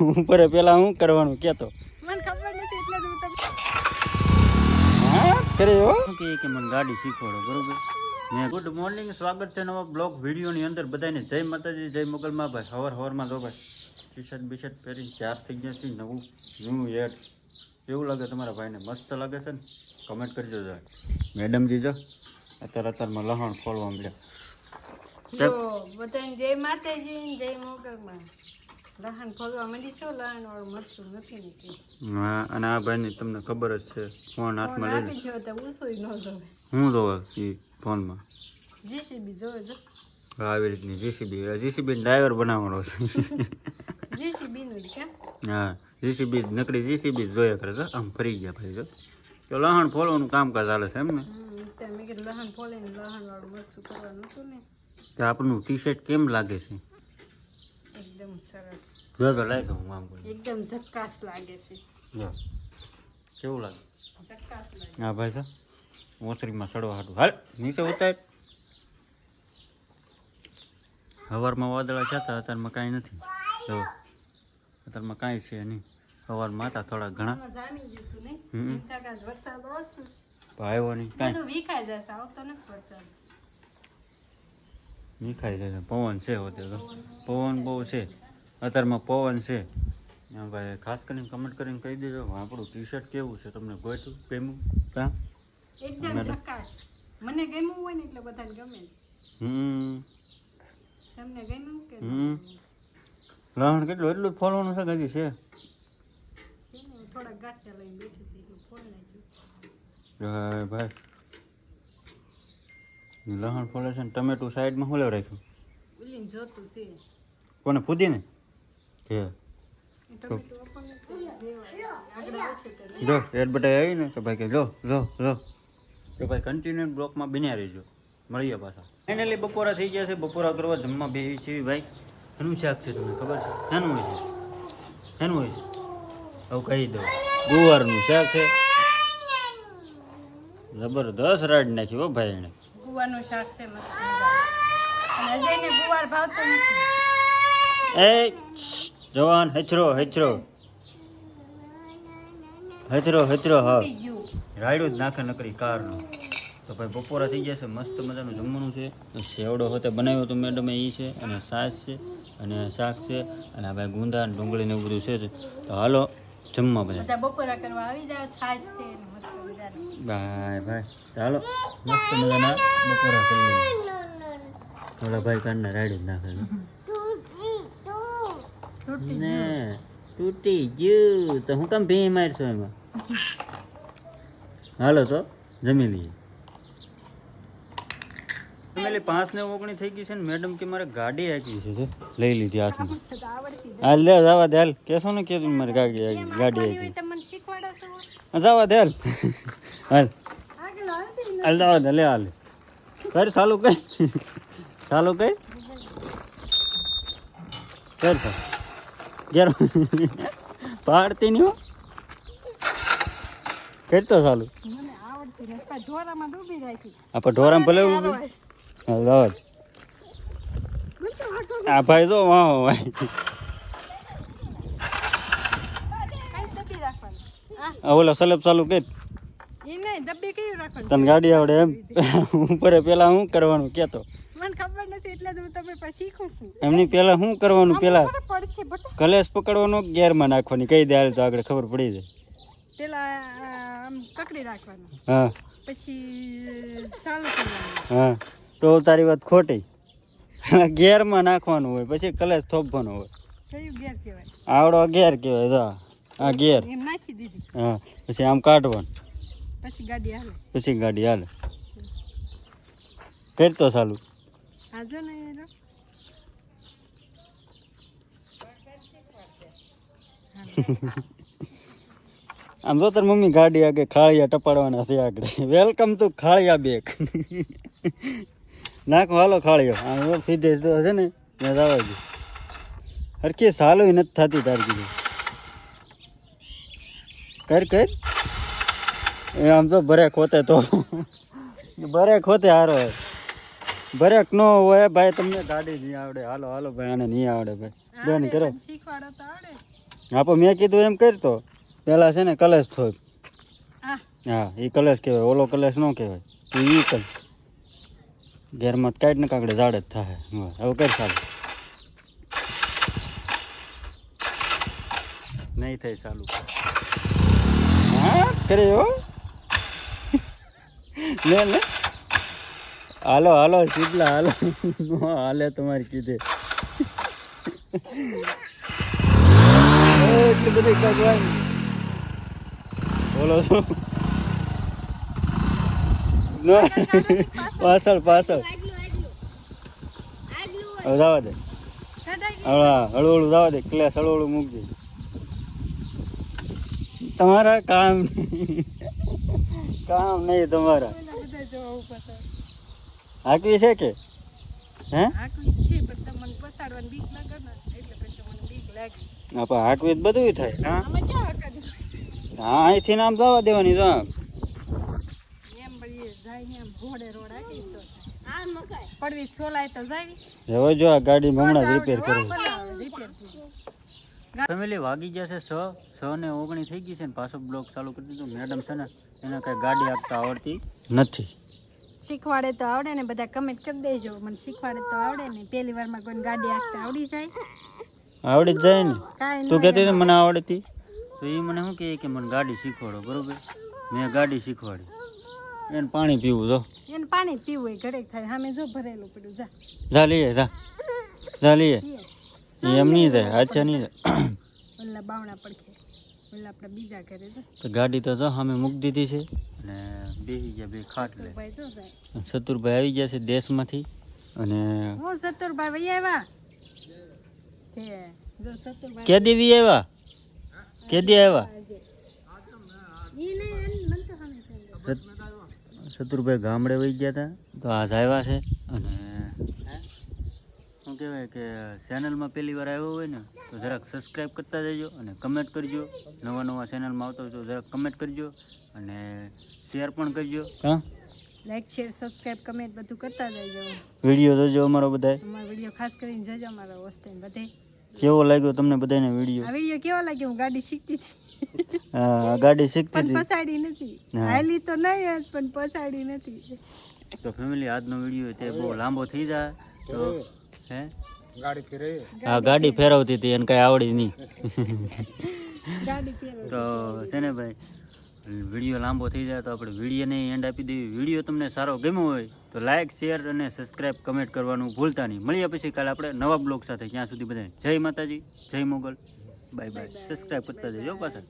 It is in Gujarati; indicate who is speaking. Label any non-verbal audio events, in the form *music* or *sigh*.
Speaker 1: ઉપરે પેલા હું કરવાનું કેતો?
Speaker 2: મને ખબર નથી એટલે હું તમને
Speaker 1: હા? કરે હો કે કે મને ગાડી શીખવાડો બરોબર? મેં ગુડ મોર્નિંગ સ્વાગત છે નવા બ્લોગ વિડીયોની અંદર બધાને જય માતાજી જય મોગલમાં ભાઈ હવાર હવારમાં ભાઈ ટી શર્ટ બી શર્ટ પહેરી ચાર થઈ ગયા છે નવું ન્યૂ એડ કેવું લાગે તમારા ભાઈને? મસ્ત લાગે છે ને? કમેન્ટ કરજો જરા. મેડમ જીજો અત્યારે અત્યારમાં લહણ ખોલવા મળ્યા
Speaker 2: બધાને જય માતાજી જય મોગલમાં લહણ ખોલવા માંડી છો લહણ વાળું મરચું નથી નીકળ્યું.
Speaker 1: હા અને આ ભાઈની તમને ખબર જ છે ફોન હાથમાં
Speaker 2: આપી જો તો ઉસુઈ ન જોવે
Speaker 1: હું જોવે એ ફોનમાં?
Speaker 2: જીસીબી જોવે જો
Speaker 1: આવી રીતની જીસીબી. જીસીબી ડ્રાઈવર બનાવવાનો છે.
Speaker 2: જીસીબી નું કેમ
Speaker 1: હા જીસીબી નકરી જીસીબી જોયા કરે છે. આમ ફરી ગયા ભાઈ જો. તો લહણ ફોલવાનું કામકાજ ચાલે છે એમ ને
Speaker 2: હમ, ત્યાં મેં કીધું લહણ ફોલીને લહણ વાળું મરચું કરવાનું હતું ને.
Speaker 1: તો આપણું ટી શર્ટ કેમ લાગે છે?
Speaker 2: એકદમ સરસ.
Speaker 1: જો તો હું આમ
Speaker 2: એકદમ ઝક્કાસ લાગે છે
Speaker 1: જો કેવું લાગે
Speaker 2: ઝક્કાસ લાગે
Speaker 1: હા ભાઈ સાહેબ ઓસરીમાં સડવા હાટું હાલ નીચે ઉતાર હવારમાં વાદળા જતા અત્યારમાં કાંઈ નથી જો અત્યારમાં કાંઈ છે નહીં સવારમાં હતા થોડા ઘણા
Speaker 2: હતું નહીં
Speaker 1: કાંઈ
Speaker 2: વિખાઈ જશે આવતો નથી વરસાદ.
Speaker 1: પવન છે હોતે તો પવન બહુ છે અત્યારમાં પવન છે. ભાઈ ખાસ કરીને કમેન્ટ કરીને કહી દેજો આપણું ટી શર્ટ કેવું છે? તમને ગોઠવું પેમું હા
Speaker 2: એકદમ. ઝકાસ. મને ગમ્યું હોય ને એટલે બધાને ગમે.
Speaker 1: હમ.
Speaker 2: તમને ગમ્યું કે
Speaker 1: હમ. લહણ કેટલું એટલું ફોલવાનું છે કદી હજી છે?
Speaker 2: છે ને હું થોડાક ગાંઠિયા લઈને બેઠી હતી એટલું ફોન નાખ્યું.
Speaker 1: હા ભાઈ. લહણ ફોલે છે ને ટમેટું સાઈડમાં હોલે રાખ્યું
Speaker 2: જોતું છે.
Speaker 1: કોને ફૂદીને? કે
Speaker 2: તો
Speaker 1: જો એડવર્ટાઈઝ આવી ને તો ભાઈ કે જો જો લો. તો ભાઈ કન્ટિન્યુ બ્લોકમાં બન્યા રહેજો. મળીએ પાછા. ફાઇનલી બપોરા થઈ ગયા છે. બપોરા કરવા જમવા બેસી છે ભાઈ. એનું શાક છે તમને ખબર છે? એનું હોય છે? એનું હોય છે? હવે કહી દઉં. ગુવારનું શાક છે. જબરદસ્ત રાડ નાખી હો ભાઈ એને.
Speaker 2: ગુવારનું શાક છે મસ્ત
Speaker 1: એ જવાન હેચરો હેચરો. હેચરો હેચરો હા. રાયડું જ નાખે નકરી કારનું. તો ભાઈ બપોરા થઈ ગયા છે મસ્ત મજાનું જમવાનું છે. સેવડો હોતે બનાવ્યો તો મેડમે એ છે અને સાસ છે અને શાક છે અને આ ભાઈ ગુંદા અને ડુંગળી ને એવું બધું છે. તો હાલો જમવા બધા.
Speaker 2: બપોરા કરવા આવી જાવ છાશ છે
Speaker 1: બાય ભાઈ ચાલો હાલો મસ્ત મજાના બપોરા કરી લઈએ. ઓલા ભાઈ કાનના રાયડું જ નાખે ને તૂટી ગયું. તો હું કામ ભી મારશો એમાં? હાલો તો જમી લઈએ. ફેમિલી પાંચ ને ઓગણી થઈ ગઈ છે ને મેડમ કે મારે ગાડી આપી છે લઈ લીધી હાથમાં. હાલ લે જવા દે હાલ. કેશો ને કે મારી ગાડી આવી ગાડી
Speaker 2: આવી હોય
Speaker 1: આપી
Speaker 2: તો મને શીખવાડો છો?
Speaker 1: જવા દે હાલ. હાલ. હાલ જવા દે લે હાલ. કર ચાલુ કઈ ચાલુ કઈ કર સર ઘેર પાડતી નહીં હો.
Speaker 2: સાલું
Speaker 1: આપણે ઢોરામ ભલે હા જવા આ ભાઈ જો વાહ ભાઈ
Speaker 2: હા.
Speaker 1: ઓલો સલેબ ચાલુ
Speaker 2: રાખવાનું?
Speaker 1: તને ગાડી આવડે એમ? *laughs* ઉપર પેલા શું કરવાનું કેતો.
Speaker 2: મને ખબર નથી એટલે હું તમે પછી શીખું છું.
Speaker 1: એમની પેલા શું કરવાનું? પેલા કલેશ પકડવાનો ગેરમાં નાખવાની? કઈ દે તો આગળ ખબર પડી જાય.
Speaker 2: પેલા આમ પકડી રાખવાનું.
Speaker 1: હા.
Speaker 2: પછી ચાલુ કરવાનું.
Speaker 1: હા. તો તારી વાત ખોટી. *laughs* ગેરમાં નાખવાનું હોય પછી કલેશ થોપવાનો હોય. આવડો ગેર કહેવાય જો. આ ગેર.
Speaker 2: એમ નાખી દીધી.
Speaker 1: હા. પછી આમ કાઢવાનું.
Speaker 2: પછી ગાડી હાલે.
Speaker 1: પછી ગાડી હાલે. કરતો ચાલુ.
Speaker 2: હાજો ને એ
Speaker 1: આમ જો તાર મમ્મી ગાડી આગળ ખાળિયા ટપાડવાના છે આગળ. વેલકમ ટુ ખાળિયા બેક. નાખો હાલો ખાળિયો. આમ સીધે તો છે ને મેં જવા દઉં હરખી સાલો નથી થતી તાર કીધું કર કર. એ આમ તો ભરે હોતે તો. ભરે હોતે હારો હોય. ભરેક નો હોય ભાઈ તમને ગાડી નહીં આવડે. હાલો હાલો ભાઈ આને નહીં આવડે ભાઈ. બેન કરો. હા પણ મેં કીધું એમ કરતો પેલા છે ને કલેશ થોય. હા. એ કલેશ કહેવાય. ઓલો કલેશ ન કહેવાય. તું ઈ કલ ઘેરમાં કાઢ ને કાંકડે ઝાડ જ થાય. હવે કર ચાલુ. નહીં થાય ચાલુ. હા કરે હો. *laughs* લે લે. હાલો હાલો, શીતલા, હાલો. હાલે તમારી કીધે એટલી બોલો શું પાછળ પાછળ. હવે દે.
Speaker 2: હા
Speaker 1: હળવા જવા દે. હળવું હળવું મૂકજે. તમારા કામ કામ નહીં તમારા
Speaker 2: પેલા બધા જોવા ઉપર તો.
Speaker 1: હાકવી છે કે? હે?
Speaker 2: આકલી છે પણ તમને પસાડવાની બીક લાગે ને એટલે પછી મને બીક લાગી.
Speaker 1: હા પણ હાકવી બધું થાય હા?
Speaker 2: અમે ક્યાં કરી
Speaker 1: હા અહીંથી નામ જવા દેવાની જો આમ.
Speaker 2: એમ બળી જાય ને એમ ઘોડે રોડ આવી તો આ મકાઈ પડવી સોલાય તો જાય.
Speaker 1: હવે જો આ ગાડી હમણાં જ રિપેર
Speaker 2: રિપેર
Speaker 1: ફેમિલી વાગી જશે છ છ ને ઓગણી થઈ ગઈ છે ને પાછો બ્લોક ચાલુ કરી દીધો. મેડમ છે ને એને કઈ ગાડી આપતા આવડતી નથી.
Speaker 2: શીખવાડે તો આવડે ને બધા કમેન્ટ કરી દેજો. મને શીખવાડે તો આવડે ને. પહેલી વારમાં કોઈ ગાડી આખતા આવડી જાય.
Speaker 1: આવડી જ જાય ને. તું કહેતી હતી મને આવડતી તો. એ મને શું કહે કે મને ગાડી શીખવાડો બરોબર? મેં ગાડી શીખવાડી. એને પાણી પીવું જો.
Speaker 2: એને પાણી પીવું હોય ઘરે થાય. સામે જો ભરેલું પડ્યું જા.
Speaker 1: જા લઈએ જા. જા લઈએ. એમ નહીં જાય અચ્છા નહીં જાય
Speaker 2: ઓલા બાવણા પડખે. ઓલા આપણે બીજા ઘરે જો.
Speaker 1: તો ગાડી તો જો સામે મૂકી દીધી છે. અને બેસી ગયા બે
Speaker 2: ખાટ લે.
Speaker 1: સતુરભાઈ આવી ગયા છે દેશમાંથી. અને
Speaker 2: હું સતુરભાઈ ભાઈ આવ્યા?
Speaker 1: કેદી વી આવ્યા? કેદી આવ્યા? સતુરભાઈ ગામડે વહી ગયા હતા તો આજ આવ્યા છે. કે ચેનલમાં પહેલી વાર આવ્યો હોય ને તો જરાક સબસ્ક્રાઈબ કરતા જજો અને કમેન્ટ કરજો. નવા નવા ચેનલમાં આવતો હોય તો જરાક કમેન્ટ કરજો અને શેર પણ કરજો. હા?
Speaker 2: લાઈક શેર સબસ્ક્રાઇબ કમેન્ટ બધું કરતા જજો.
Speaker 1: વીડિયો જોજો અમારો બધાય.
Speaker 2: અમારો વીડિયો ખાસ કરીને જોજો અમારો હોસ્ટેલ બધે.
Speaker 1: કેવો લાગ્યો તમને બધાને
Speaker 2: આ
Speaker 1: વીડિયો
Speaker 2: વીડિયો કેવો લાગ્યો? હું ગાડી શીખતી હતી.
Speaker 1: હા ગાડી શીખતી
Speaker 2: પણ પસાડી નથી. હાલી તો નહીં આજ પણ પસાડી નથી.
Speaker 1: તો ફેમિલી આજનો વીડિયો તે બહુ લાંબો થઈ જાય. તો હે? હા ગાડી ફેરવતી હતી એને કઈ આવડી નહીં. તો છે ને ભાઈ વીડિયો લાંબો થઈ જાય તો આપણે વિડીયોને એન્ડ આપી દેવી. વીડિયો તમને સારો ગમ્યો હોય તો લાઇક શેર અને સબસ્ક્રાઇબ કમેન્ટ કરવાનું ભૂલતા નહીં. મળીએ પછી કાલે આપણે નવા બ્લોગ સાથે. ત્યાં સુધી બધા જય માતાજી જય મોગલ. બાય બાય સબસ્ક્રાઇબ કરતા જજો પાછા.